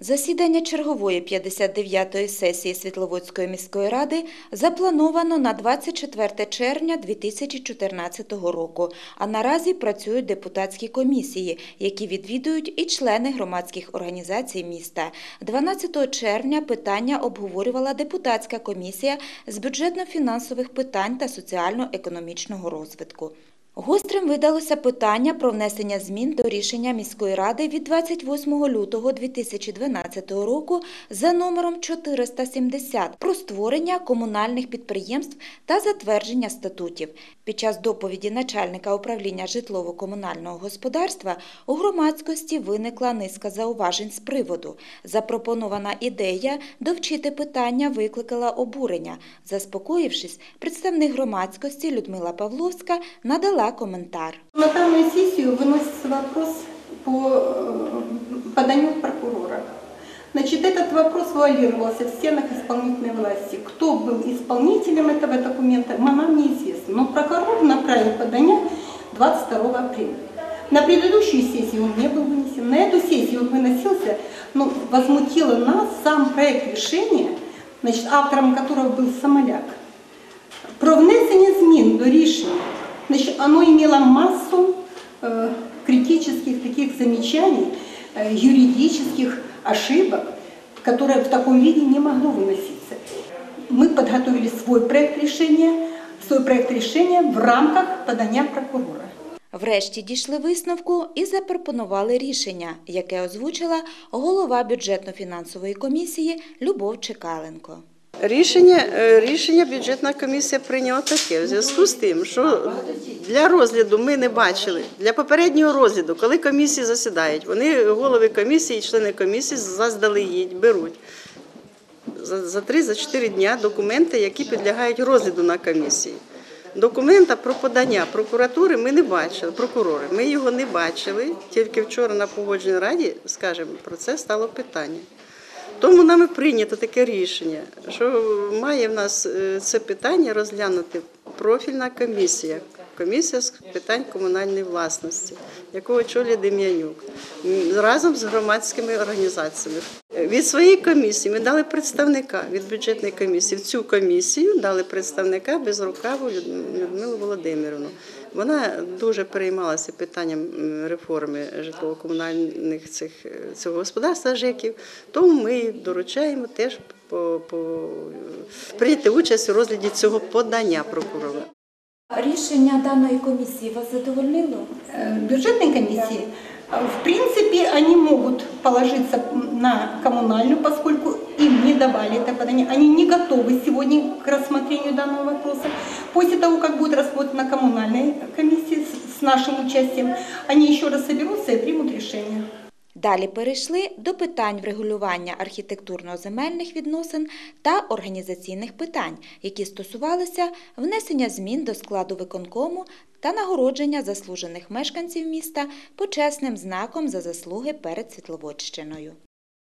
Засідання чергової 59-ї сесії Світловодської міської ради заплановано на 24 червня 2014 року, а наразі працюють депутатські комісії, які відвідують і члени громадських організацій міста. 12 червня питання обговорювала депутатська комісія з бюджетно-фінансових питань та соціально-економічного розвитку. Гострим видалося питання про внесення змін до рішення міської ради від 28 лютого 2012 року за номером 470 про створення комунальних підприємств та затвердження статутів. Під час доповіді начальника управління житлово-комунального господарства у громадськості виникла низка зауважень з приводу. Запропонована ідея довчити питання викликала обурення. Заспокоївшись, представник громадськості Людмила Павловська надала коментар. На данную сессию выносится вопрос по э, поданию прокурора. Значит, этот вопрос вуалировался в стенах исполнительной власти. Кто был исполнителем этого документа, нам неизвестно. Но прокурор направил подание 22 апреля. На предыдущую сессию он не был вынесен. На эту сессию он выносился, но возмутило нас сам проект решения, значит, автором которого был Самоляк. Про внесення змін до рішення. Значит, оно имело массу э, критических таких замечаний, э, юридических ошибок, которые в таком виде не могло выноситься. Мы подготовили свой проект решения, свой проект решения в рамках подания прокурора. Врешті дійшли висновку і запропонували рішення, яке озвучила голова бюджетно-фінансової комісії Любов Чекаленко. Рішення, е, рішення бюджетна комісія прийняла таке. В зв'язку з тим, що для розгляду ми не бачили, для попереднього розгляду, коли комісії засідають, вони голови комісії, члени комісії заздалегідь беруть за, за 3-4 дня документи, які підлягають розгляду на комісії. Документа про подання прокуратури ми не бачили, прокурори, ми його не бачили, тільки вчора на погодженій раді, скажімо, про це стало питання. Тому нами прийнято таке рішення, що має в нас е, це питання розглянути профільна комісія, комісія з питань комунальної власності, яку очолює Дем'янюк, разом з громадськими організаціями. Е, Від своєї комісії ми дали представника від бюджетної комісії. В цю комісію дали представника Безрукаву Люд- Людмилу Володимирівну. Вона дуже переймалася питанням реформи житлово-комунальних цих е, цього господарства ЖЕКів. Тому ми доручаємо теж по, по, прийняти участь у розгляді цього подання прокурора. Рішення даної комісії вас задовольнило? Бюджетной комиссии, э, в принципе, они могут положиться на коммунальную, поскольку им не давали это подание. Они не готовы сегодня к рассмотрению данного вопроса. После того, как будет рассмотрена коммунальная комиссия с- с нашим участием, они еще раз соберутся и примут решение. Далі перейшли до питань врегулювання архітектурно-земельних відносин та організаційних питань, які стосувалися внесення змін до складу виконкому та нагородження заслужених мешканців міста почесним знаком за заслуги перед Світловодщиною.